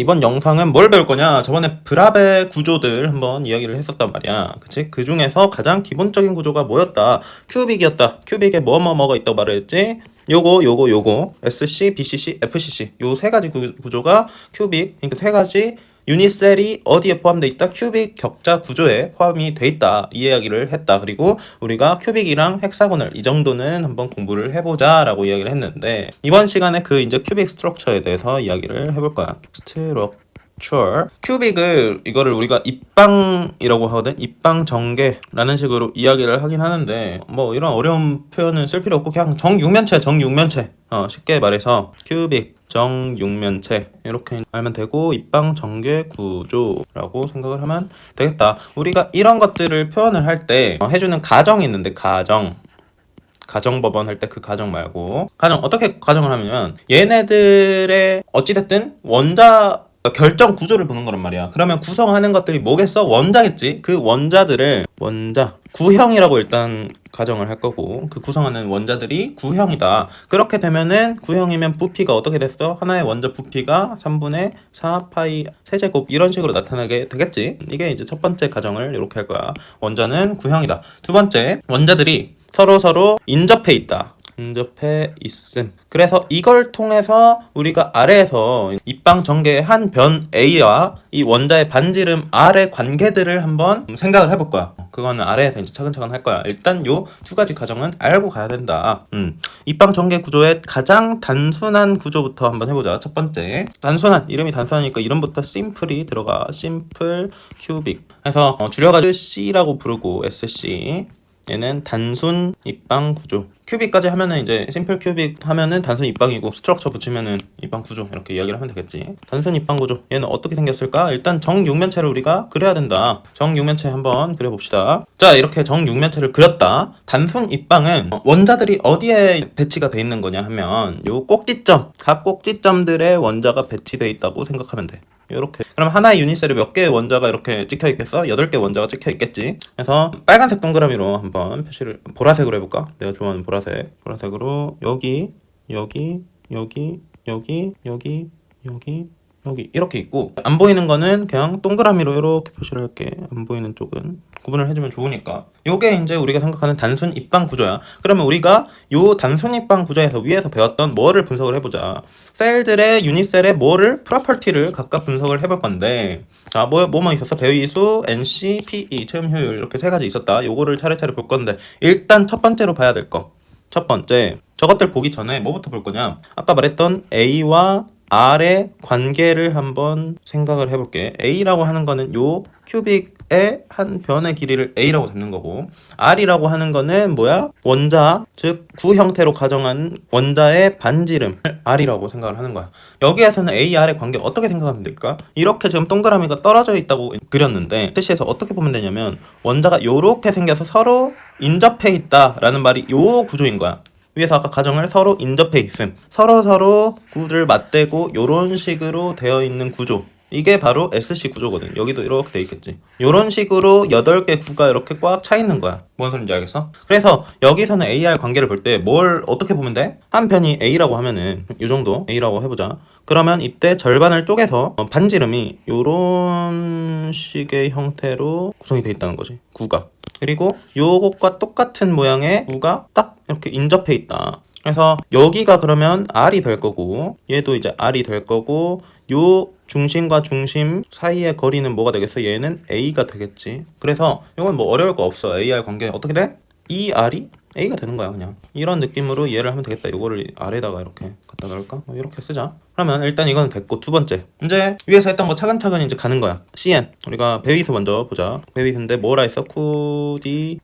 이번 영상은 뭘 배울 거냐? 저번에 브라베 구조들 한번 이야기를 했었단 말이야. 그치? 그 중에서 가장 기본적인 구조가 뭐였다? 큐빅이었다. 큐빅에 뭐뭐 뭐가 있다고 말했지? 요거, 요거, 요거. SC, BCC, FCC. 요 세 가지 구, 구조가 큐빅. 그러니까 세 가지 유니셀이 어디에 포함돼 있다? 큐빅 격자 구조에 포함이 돼 있다. 이 이야기를 했다. 그리고 우리가 큐빅이랑 헥사곤을 이 정도는 한번 공부를 해보자 라고 이야기를 했는데 이번 시간에 그 이제 큐빅 스트럭처에 대해서 이야기를 해볼 거야. 스트럭 처 큐빅을 이거를 우리가 입방이라고 하거든. 입방 전개라는 식으로 이야기를 하긴 하는데 뭐 이런 어려운 표현은 쓸 필요 없고 그냥 정육면체, 정육면체. 어, 쉽게 말해서 큐빅 정육면체 이렇게 알면 되고 입방 전개 구조라고 생각을 하면 되겠다. 우리가 이런 것들을 표현을 할 때 해주는 가정이 있는데 가정 가정법원 할 때 그 가정 말고 가정 어떻게 가정을 하면 얘네들의 어찌됐든 원자 결정 구조를 보는 거란 말이야. 그러면 구성하는 것들이 뭐겠어? 원자겠지. 그 원자들을 원자 구형이라고 일단 가정을 할 거고 그 구성하는 원자들이 구형이다. 그렇게 되면은 구형이면 부피가 어떻게 됐어? 하나의 원자 부피가 3분의 4 파이 세제곱 이런 식으로 나타나게 되겠지. 이게 이제 첫 번째 가정을 이렇게 할 거야. 원자는 구형이다. 두 번째 원자들이 서로 서로 인접해 있다. 인접해 있음. 그래서 이걸 통해서 우리가 아래에서 입방 전개의 한 변 A와 이 원자의 반지름 R의 관계들을 한번 생각을 해볼 거야. 그거는 아래에서 이제 차근차근 할 거야. 일단 요 두 가지 가정은 알고 가야 된다. 음. 입방 전개 구조의 가장 단순한 구조부터 한번 해보자. 첫 번째. 단순한, 이름이 단순하니까 이름부터 심플이 들어가. 심플 큐빅. 해서 어, 줄여가지고 C라고 부르고 SC. 얘는 단순 입방 구조. 큐빅까지 하면은 이제 심플 큐빅 하면은 단순 입방이고 스트럭처 붙이면은 입방 구조 이렇게 이야기를 하면 되겠지. 단순 입방 구조. 얘는 어떻게 생겼을까? 일단 정육면체를 우리가 그려야 된다. 정육면체 한번 그려봅시다. 자, 이렇게 정육면체를 그렸다. 단순 입방은 원자들이 어디에 배치가 돼 있는 거냐 하면 요 꼭지점, 각 꼭지점들의 원자가 배치돼 있다고 생각하면 돼. 이렇게 그럼 하나의 유니셀에 몇 개의 원자가 이렇게 찍혀 있겠어? 여덟 개 원자가 찍혀 있겠지. 그래서 빨간색 동그라미로 한번 표시를 보라색으로 해볼까? 내가 좋아하는 보라색. 보라색으로 여기, 여기, 여기, 여기, 여기, 여기, 여기 이렇게 있고 안 보이는 거는 그냥 동그라미로 이렇게 표시를 할게. 안 보이는 쪽은 구분을 해주면 좋으니까. 요게 이제 우리가 생각하는 단순 입방 구조야. 그러면 우리가 요 단순 입방 구조에서 위에서 배웠던 뭐를 분석을 해보자. 셀들의 유니셀의 뭐를 프로퍼티를 각각 분석을 해볼 건데 자, 뭐, 뭐뭐 있었어? 배위수, NC, PE, 체험 효율 이렇게 세 가지 있었다. 요거를 차례차례 볼 건데 일단 첫 번째로 봐야 될 거. 첫 번째, 저것들 보기 전에 뭐부터 볼 거냐? 아까 말했던 A와 R의 관계를 한번 생각을 해볼게. A라고 하는 거는 요 큐빅의 한 변의 길이를 A라고 잡는 거고, R이라고 하는 거는 뭐야? 원자, 즉 구 형태로 가정한 원자의 반지름을 R이라고 생각을 하는 거야. 여기에서는 A, R의 관계 어떻게 생각하면 될까? 이렇게 지금 동그라미가 떨어져 있다고 그렸는데 뜻에서 어떻게 보면 되냐면 원자가 요렇게 생겨서 서로 인접해 있다라는 말이 요 구조인 거야. 위에서 아까 가정을 서로 인접해 있음. 서로 서로 구를 맞대고 요런 식으로 되어 있는 구조. 이게 바로 SC 구조거든. 여기도 이렇게 돼 있겠지. 요런 식으로 8개 구가 이렇게 꽉 차 있는 거야. 뭔 소린지 알겠어? 그래서 여기서는 AR 관계를 볼 때 뭘 어떻게 보면 돼? 한 편이 A라고 하면은 요 정도 A라고 해보자. 그러면 이때 절반을 쪼개서 어, 반지름이 요런 식의 형태로 구성이 돼 있다는 거지. 구가. 그리고 요것과 똑같은 모양의 구가 딱 이렇게 인접해 있다. 그래서 여기가 그러면 R이 될 거고 얘도 이제 R이 될 거고 요 중심과 중심 사이의 거리는 뭐가 되겠어? 얘는 A가 되겠지. 그래서 이건 뭐 어려울 거 없어. AR 관계 어떻게 돼? 이 R이 A가 되는 거야 그냥 이런 느낌으로 이해를 하면 되겠다 이거를 아래다가 이렇게 갖다 넣을까? 뭐 이렇게 쓰자 그러면 일단 이건 됐고 두 번째 이제 위에서 했던 거 차근차근 이제 가는 거야 CN 우리가 베이스 먼저 보자 베이스인데 뭐라 했어? 코디네이션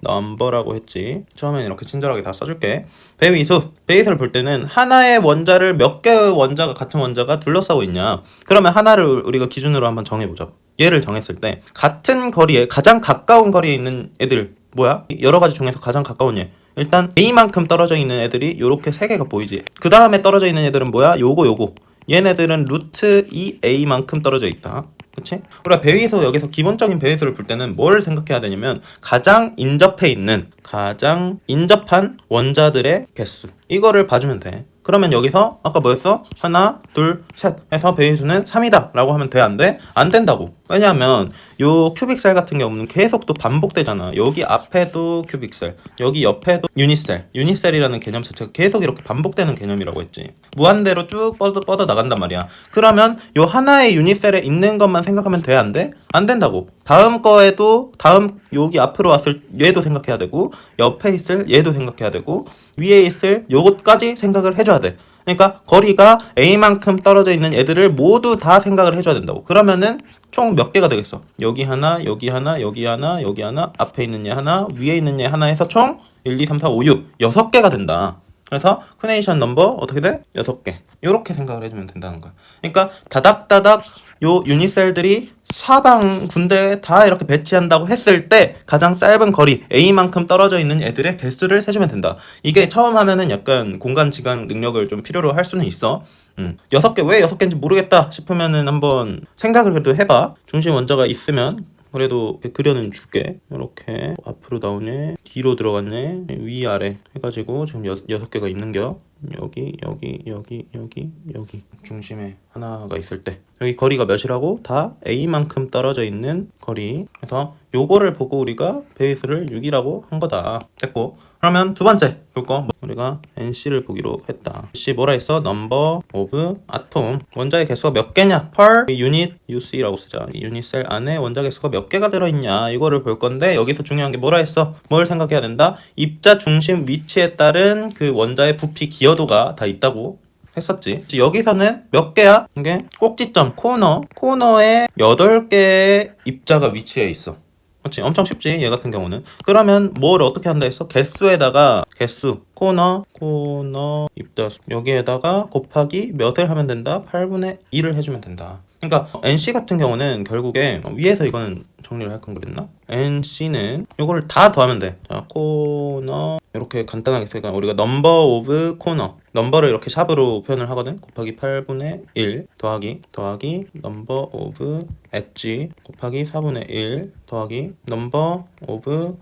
넘버라고 했지. 처음엔 이렇게 친절하게 다 써줄게. 배위수. 베이스를 볼 때는 하나의 원자를 몇 개의 원자가 같은 원자가 둘러싸고 있냐. 그러면 하나를 우리가 기준으로 한번 정해보자. 얘를 정했을 때 같은 거리에 가장 가까운 거리에 있는 애들 뭐야? 여러 가지 중에서 가장 가까운 얘. 일단 A만큼 떨어져 있는 애들이 요렇게 세 개가 보이지. 그 다음에 떨어져 있는 애들은 뭐야? 요거 요거. 얘네들은 루트 2A만큼 떨어져 있다. 그치? 우리가 배위수 여기서 기본적인 배위수를 볼 때는 뭘 생각해야 되냐면 가장 인접해 있는 가장 인접한 원자들의 개수 이거를 봐주면 돼. 그러면 여기서 아까 뭐였어? 하나, 둘, 셋 해서 배수는 3이다 라고 하면 돼? 안 돼? 안 된다고. 왜냐하면 요 큐빅셀 같은 경우는 계속 또 반복되잖아. 여기 앞에도 큐빅셀, 여기 옆에도 유니셀. 유니셀이라는 개념 자체가 계속 이렇게 반복되는 개념이라고 했지. 무한대로 쭉 뻗어, 뻗어 나간단 말이야. 그러면 요 하나의 유니셀에 있는 것만 생각하면 돼? 안 돼? 안 된다고. 다음 거에도 다음 여기 앞으로 왔을 얘도 생각해야 되고 옆에 있을 얘도 생각해야 되고 위에 있을 요것까지 생각을 해줘야 돼. 그러니까 거리가 A만큼 떨어져 있는 애들을 모두 다 생각을 해줘야 된다고. 그러면은 총 몇 개가 되겠어? 여기 하나, 여기 하나, 여기 하나, 여기 하나, 앞에 있는 얘 하나, 위에 있는 얘 하나 해서 총 1, 2, 3, 4, 5, 6 여섯 개가 된다. 그래서 크네이션 넘버 어떻게 돼? 여섯 개. 요렇게 생각을 해주면 된다는 거야. 그러니까 다닥다닥 요 유니셀들이 사방 군대에 다 이렇게 배치한다고 했을 때 가장 짧은 거리 A만큼 떨어져 있는 애들의 개수를 세주면 된다. 이게 처음 하면은 약간 공간 지각 능력을 좀 필요로 할 수는 있어. 음. 여섯 개 왜 여섯 개인지 모르겠다 싶으면은 한번 생각을 그래도 해봐. 중심 원자가 있으면 그래도 그려는 줄게. 이렇게 앞으로 나오네, 뒤로 들어갔네, 위아래 해가지고 지금 여, 여섯 개가 있는겨. 여기, 여기, 여기, 여기, 여기 중심에 하나가 있을 때 여기 거리가 몇이라고? 다 A만큼 떨어져 있는 거리. 그래서 요거를 보고 우리가 베이스를 6이라고 한 거다. 됐고. 그러면 두 번째 볼거 우리가 NC를 보기로 했다. C 뭐라 했어? Number of atom. 원자의 개수가 몇 개냐? per unit UC라고 쓰자. 이 유닛 셀 안에 원자 개수가 몇 개가 들어있냐? 이거를 볼 건데 여기서 중요한 게 뭐라 했어? 뭘 생각해야 된다? 입자 중심 위치에 따른 그 원자의 부피 기여도가 다 있다고 했었지. 여기서는 몇 개야? 이게 꼭지점, 코너. 코너에 8개의 입자가 위치해 있어. 그렇지 엄청 쉽지 얘 같은 경우는. 그러면 뭘 어떻게 한다 했어? 개수에다가 개수 코너 코너 입자수. 여기에다가 곱하기 몇을 하면 된다? 8분의 1을 해주면 된다. 그러니까 NC 같은 경우는 결국에 위에서 이거는 정리를 할 건 그랬나? NC는 요거를 다 더하면 돼 자 코너. 이렇게 간단하게 쓰니까 우리가 넘버 오브 코너 넘버를 이렇게 샵으로 표현을 하거든. 곱하기 8분의 1 더하기 더하기 넘버 오브 엣지 곱하기 4분의 1 더하기 넘버 오브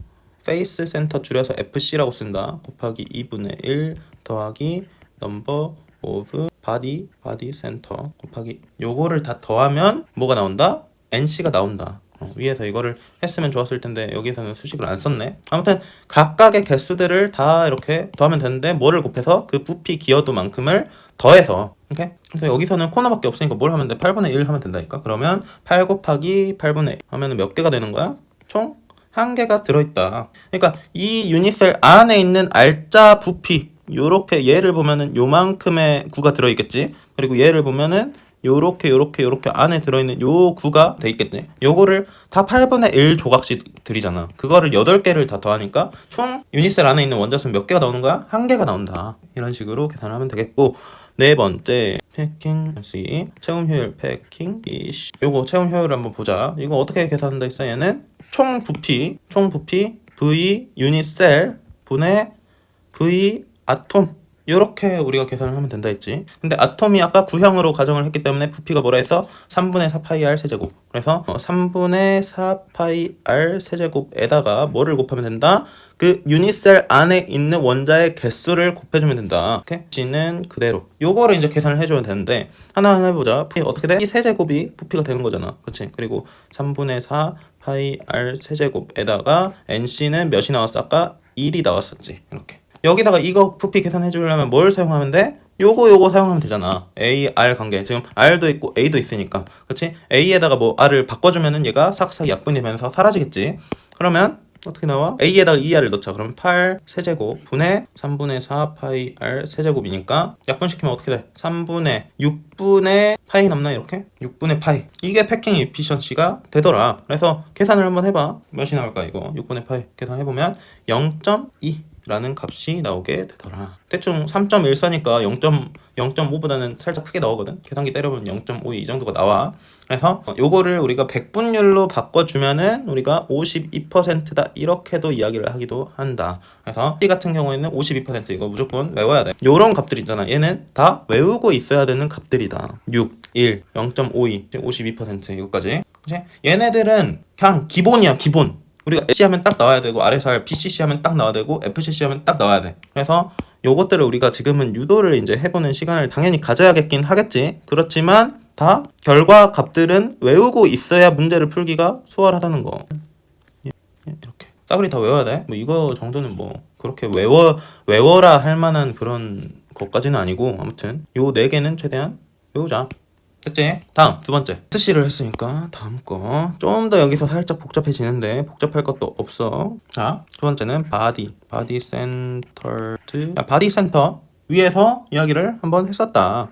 페이스 센터 줄여서 FC라고 쓴다. 곱하기 2분의 1 더하기 넘버 오브 바디 바디 센터 곱하기 요거를 다 더하면 뭐가 나온다? NC가 나온다. 어, 위에서 이거를 했으면 좋았을 텐데 여기서는 수식을 안 썼네. 아무튼 각각의 개수들을 다 이렇게 더하면 되는데 뭐를 곱해서 그 부피 기여도만큼을 더해서 오케이? 그래서 여기서는 코너밖에 없으니까 뭘 하면 돼? 8분의 1 하면 된다니까. 그러면 8 곱하기 8분의 1 하면은 몇 개가 되는 거야? 총 한 개가 들어있다. 그러니까 이 유닛셀 안에 있는 알짜 부피 요렇게 얘를 보면은 요만큼의 구가 들어있겠지. 그리고 얘를 보면은 요렇게 요렇게 요렇게 안에 들어있는 요 구가 돼 있겠네. 요거를 다 8분의 1 조각씩 들이잖아. 그거를 8개를 다 더하니까 총 유닛셀 안에 있는 원자수는 몇 개가 나오는 거야? 한 개가 나온다. 이런 식으로 계산을 하면 되겠고 네 번째 패킹 C 체온 효율 패킹 이씨 요거 체온 효율을 한번 보자. 이거 어떻게 계산한다 했어? 얘는 총 부피 총 부피 V 유닛셀 분의 V 아톰 이렇게 우리가 계산을 하면 된다 했지. 근데 아톰이 아까 구형으로 가정을 했기 때문에 부피가 뭐라 해서 3분의 4 파이 r 세제곱. 그래서 어, 3분의 4 파이 r 세제곱에다가 뭐를 곱하면 된다? 그 유닛셀 안에 있는 원자의 개수를 곱해주면 된다. 오케이? G는 그대로. 요거를 이제 계산을 해주면 되는데 하나하나 해보자. 어떻게 돼? 이 세제곱이 부피가 되는 거잖아. 그치? 그리고 3분의 4 파이 r 세제곱에다가 NC는 몇이 나왔어? 아까 1이 나왔었지. 이렇게. 여기다가 이거 부피 계산해 주려면 뭘 사용하면 돼? 요거 요거 사용하면 되잖아. A, R 관계. 지금 R도 있고 A도 있으니까. 그치? A에다가 뭐 R을 바꿔주면은 얘가 싹싹 약분되면서 사라지겠지. 그러면 어떻게 나와? A에다가 2R을 넣자. 그러면 8 세제곱 분의 3분의 4 파이 R 세제곱이니까 약분시키면 어떻게 돼? 3분의 6분의 파이 남나 이렇게? 6분의 파이. 이게 패킹 이피션시가 되더라. 그래서 계산을 한번 해봐. 몇이 나올까 이거? 6분의 파이 계산해보면 0.2 라는 값이 나오게 되더라. 대충 3.14니까 0. 0.5보다는 살짝 크게 나오거든. 계산기 때려보면 0.52이 정도가 나와. 그래서 요거를 우리가 백분율로 바꿔주면은 우리가 52%다 이렇게도 이야기를 하기도 한다. 그래서 C 같은 경우에는 52% 이거 무조건 외워야 돼. 요런 값들 있잖아. 얘는 다 외우고 있어야 되는 값들이다. 6, 1, 0.52, 52% 이거까지. 얘네들은 그냥 기본이야 기본. 우리가 C 하면 딱 나와야 되고 아래살 BCC 하면 딱 나와야 되고 FCC 하면 딱 나와야 돼. 그래서 요것들을 우리가 지금은 유도를 이제 해보는 시간을 당연히 가져야겠긴 하겠지. 그렇지만 다 결과 값들은 외우고 있어야 문제를 풀기가 수월하다는 거. 예, 예, 이렇게 싸구리 다 외워야 돼. 뭐 이거 정도는 뭐 그렇게 외워 외워라 할 만한 그런 것까지는 아니고 아무튼 요 네 개는 최대한 외우자. 됐지? 다음 두 번째. 스시를 했으니까 다음 거. 좀 더 여기서 살짝 복잡해지는데 복잡할 것도 없어. 자두 번째는 바디. 바디 센터드 야, 바디 센터 위에서 이야기를 한번 했었다